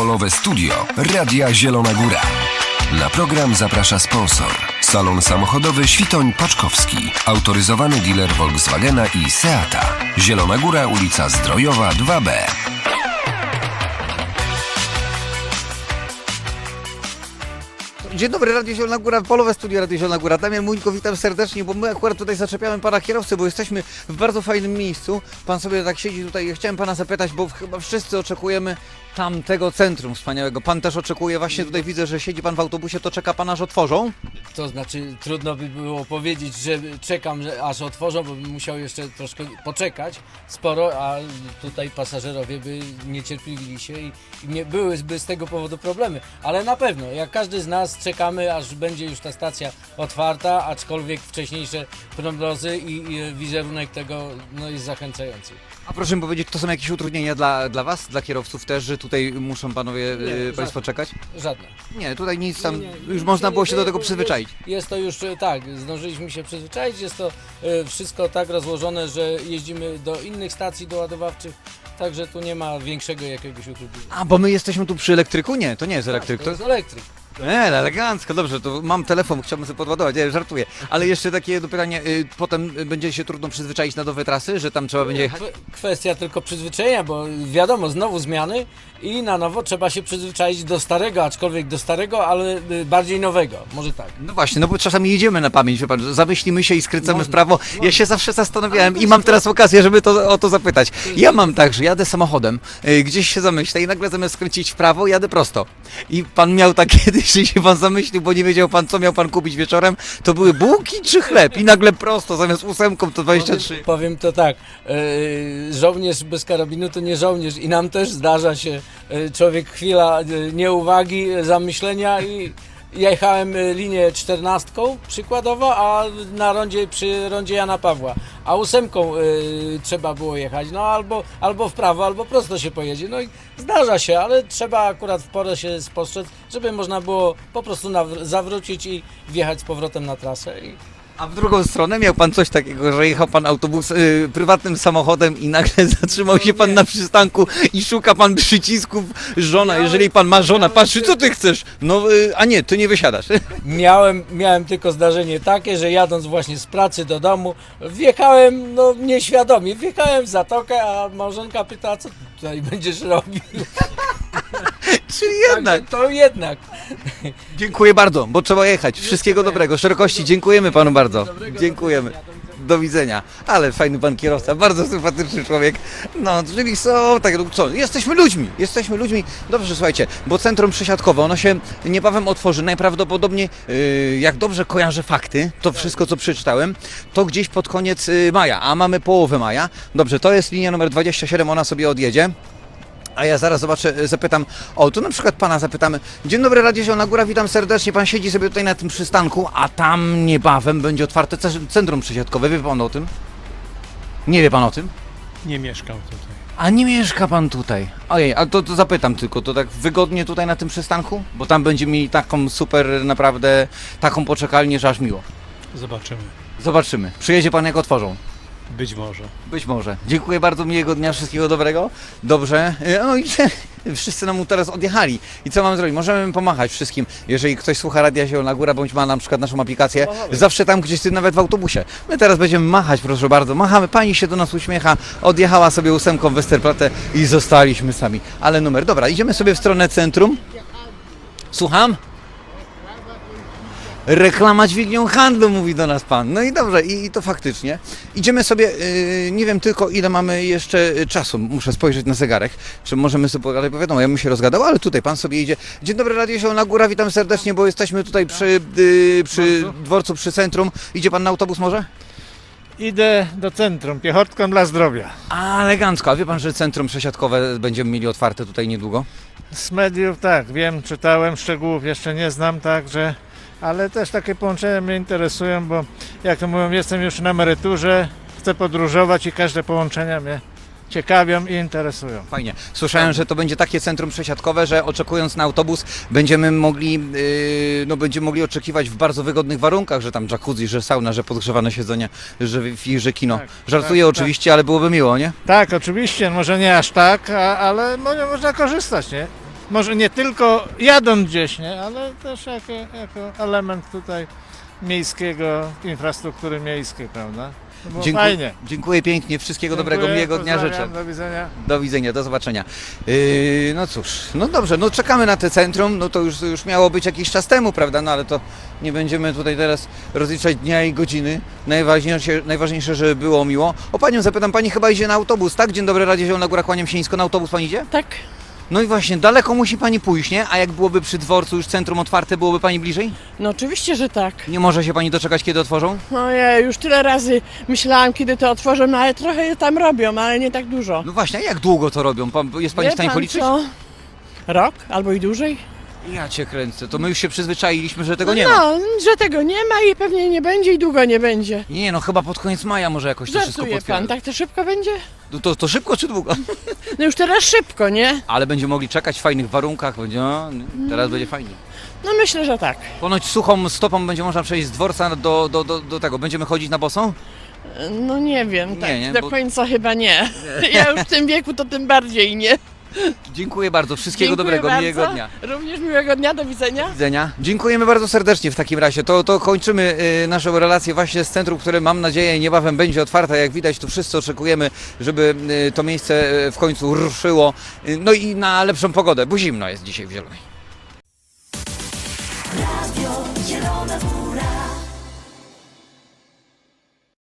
Polowe Studio Radia Zielona Góra. Na program zaprasza sponsor. Salon samochodowy Świtoń Paczkowski. Autoryzowany dealer Volkswagena i Seata. Zielona Góra, ulica Zdrojowa 2B. Dzień dobry, Radio Zielona Góra, Polowe Studio Radio Zielona Góra. Damian Muńko, witam serdecznie, bo my akurat tutaj zaczepiamy pana kierowcę, bo jesteśmy w bardzo fajnym miejscu. Pan sobie tak siedzi tutaj. Chciałem pana zapytać, bo chyba wszyscy oczekujemy tamtego centrum wspaniałego. Pan też oczekuje, właśnie tutaj widzę, że siedzi pan w autobusie, to czeka pan aż otworzą? To znaczy, trudno by było powiedzieć, że czekam, że aż otworzą, bo bym musiał jeszcze troszkę poczekać sporo, a tutaj pasażerowie by niecierpliwili się i, i nie byłyby z tego powodu problemy. Ale na pewno, jak każdy z nas czekamy, aż będzie już ta stacja otwarta, aczkolwiek wcześniejsze prognozy i, i wizerunek tego no, jest zachęcający. A proszę mi powiedzieć, to są jakieś utrudnienia dla, dla was, dla kierowców też, że tutaj muszą panowie, Nie, y, żadne. państwo czekać? Żadne. Nie, tutaj nic tam, już można było się do tego przyzwyczaić. Jest, to już e, tak, zdążyliśmy się przyzwyczaić. Jest to e, wszystko tak rozłożone, że jeździmy do innych stacji doładowawczych, także tu nie ma większego jakiegoś utrudnienia. A, bo my jesteśmy tu przy elektryku? Nie, to nie jest elektryk, Tak, to to jest elektryk. Nie, elegancko, dobrze, to mam telefon, chciałbym sobie podładować, nie, żartuję. Ale jeszcze takie jedno pytanie, y, potem będzie się trudno przyzwyczaić na nowe trasy, że tam trzeba będzie jechać? Kwe- Kwestia tylko przyzwyczajenia, bo wiadomo, znowu zmiany i na nowo trzeba się przyzwyczaić do starego, aczkolwiek do starego, ale y, bardziej nowego, może tak. No właśnie, no bo czasami jedziemy na pamięć, wie pan, że zamyślimy się i skręcamy w prawo. Ja się zawsze zastanawiałem i mam teraz okazję, żeby to, o to zapytać. Ja mam tak, że jadę samochodem, y, gdzieś się zamyślę i nagle zamiast skręcić w prawo, jadę prosto. I pan miał tak kiedyś, że się pan zamyślił, bo nie wiedział pan, co miał pan kupić wieczorem, to były bułki czy chleb i nagle prosto, zamiast ósemką to 23. Powiem, to tak, e, żołnierz bez karabinu to nie żołnierz i nam też zdarza się e, człowiek chwila e, nieuwagi, zamyślenia i jechałem e, linię czternastką przykładowo, a na rondzie przy rondzie Jana Pawła, a ósemką e, trzeba było jechać, no albo, albo w prawo, albo prosto się pojedzie, no i zdarza się, ale trzeba akurat w porę się spostrzec, żeby można było po prostu zawrócić i wjechać z powrotem na trasę i A w drugą stronę miał pan coś takiego, że jechał pan autobus y, prywatnym samochodem i nagle zatrzymał się pan na przystanku i szuka pan przycisków żona. Jeżeli pan ma żona, patrzy, co ty chcesz? No, y, a nie, ty nie wysiadasz. Miałem, miałem tylko zdarzenie takie, że jadąc właśnie z pracy do domu, wjechałem, no nieświadomie, wjechałem w zatokę, a małżonka pyta, co ty tutaj będziesz robił? Czyli jednak. Także to jednak. Dziękuję bardzo, bo trzeba jechać. Wszystkiego dobrego, szerokości. Dziękujemy panu bardzo. Dziękujemy. Do widzenia. Ale fajny pan kierowca, bardzo sympatyczny człowiek. No, czyli są, tak, no co, jesteśmy ludźmi, jesteśmy ludźmi. Dobrze, słuchajcie, bo centrum przesiadkowe, ono się niebawem otworzy. Najprawdopodobniej, yy, jak dobrze kojarzę fakty, to wszystko, co przeczytałem, to gdzieś pod koniec yy, maja, a mamy połowę maja. Dobrze, to jest linia numer 27, ona sobie odjedzie. A ja zaraz zobaczę, e, zapytam, o tu na przykład pana zapytamy. Dzień dobry Radio Zielona Góra, witam serdecznie. Pan siedzi sobie tutaj na tym przystanku, a tam niebawem będzie otwarte ce- centrum przesiadkowe. Wie pan o tym? Nie wie pan o tym? Nie mieszkam tutaj. A nie mieszka pan tutaj. Ojej, a to, to zapytam tylko, to tak wygodnie tutaj na tym przystanku? Bo tam będzie mi taką super, naprawdę, taką poczekalnię, że aż miło. Zobaczymy. Zobaczymy. Przyjedzie pan jak otworzą. Być może. Być może. Dziękuję bardzo, miłego dnia, wszystkiego dobrego. Dobrze. E, No i wszyscy nam teraz odjechali. I co mam zrobić? Możemy pomachać wszystkim. Jeżeli ktoś słucha Radia Zielona Góra, bądź ma na przykład naszą aplikację, zawsze tam gdzieś ty nawet w autobusie. My teraz będziemy machać, proszę bardzo. Machamy, pani się do nas uśmiecha, odjechała sobie ósemką w Westerplatte i zostaliśmy sami. Ale numer. Dobra, idziemy sobie w stronę centrum. Słucham? Reklama dźwignią handlu, mówi do nas pan. No i dobrze, i, i to faktycznie. Idziemy sobie, yy, nie wiem tylko ile mamy jeszcze y, czasu, muszę spojrzeć na zegarek, czy możemy sobie pogadać, bo wiadomo, ja bym się rozgadał, ale tutaj pan sobie idzie. Dzień dobry, Radio Zielona Góra, witam serdecznie, bo jesteśmy tutaj przy, yy, przy dworcu, przy centrum. Idzie pan na autobus może? Idę do centrum, piechotką dla zdrowia. A, elegancko, a wie pan, że centrum przesiadkowe będziemy mieli otwarte tutaj niedługo? Z mediów tak, wiem, czytałem, szczegółów jeszcze nie znam, także, ale też takie połączenia mnie interesują, bo jak to mówią, jestem już na emeryturze, chcę podróżować i każde połączenia mnie ciekawią i interesują. Fajnie. Słyszałem, że to będzie takie centrum przesiadkowe, że oczekując na autobus będziemy mogli, yy, no będziemy mogli oczekiwać w bardzo wygodnych warunkach, że tam jacuzzi, że sauna, że podgrzewane siedzenie, że, wi- że kino. Tak, Żartuję tak, oczywiście, ale byłoby miło, nie? Tak, oczywiście, może nie aż tak, a, ale mo- można korzystać, nie? Może nie tylko jadąc gdzieś, nie, ale też jako, jako element tutaj miejskiego, infrastruktury miejskiej, prawda? Było Dziękuję, fajnie. dziękuję pięknie, wszystkiego dobrego, Dziękuję, miłego dnia życzę. Do widzenia. Do widzenia, do zobaczenia. Yy, no cóż, no dobrze, no czekamy na te centrum, no to już, już miało być jakiś czas temu, prawda, no ale to nie będziemy tutaj teraz rozliczać dnia i godziny. Najważniejsze, najważniejsze żeby było miło. O Panią zapytam, Pani chyba idzie na autobus, tak? Dzień dobry, Radzie Zielona Góra, kłaniam się nisko, na autobus Pani idzie? Tak. No i właśnie, daleko musi Pani pójść, nie? A jak byłoby przy dworcu już centrum otwarte, byłoby Pani bliżej? No oczywiście, że tak. Nie może się Pani doczekać, kiedy otworzą? No ja już tyle razy myślałam, kiedy to otworzą, no ale trochę tam robią, ale nie tak dużo. No właśnie, a jak długo to robią? Pan, jest Pani Wie w stanie pan policzyć? co? Rok albo i dłużej? Ja Cię kręcę, to my już się przyzwyczailiśmy, że tego no, nie ma. no, że tego nie ma i pewnie nie będzie i długo nie będzie. Nie, no chyba pod koniec maja może jakoś to wszystko Żartuje potwierdzi. pan, tak to szybko będzie? To, to, to szybko czy długo? No już teraz szybko, nie? Ale będziemy mogli czekać w fajnych warunkach, będzie, no, teraz będzie fajnie. No myślę, że tak. Ponoć suchą stopą będzie można przejść z dworca do, do, do, do tego. Będziemy chodzić na bosą? No nie wiem, tak nie, do bo- końca chyba nie. Ja już w tym wieku to tym bardziej nie. Dziękuję bardzo, wszystkiego Dziękuję dobrego, bardzo. miłego dnia. Również miłego dnia, do widzenia. Do widzenia. Dziękujemy bardzo serdecznie w takim razie. To, to kończymy y, naszą relację właśnie z centrum, które mam nadzieję niebawem będzie otwarte. Jak widać, tu wszyscy oczekujemy, żeby y, to miejsce y, w końcu ruszyło. Y, no i na lepszą pogodę, bo zimno jest dzisiaj w Zielonej. Radio Zielona Góra.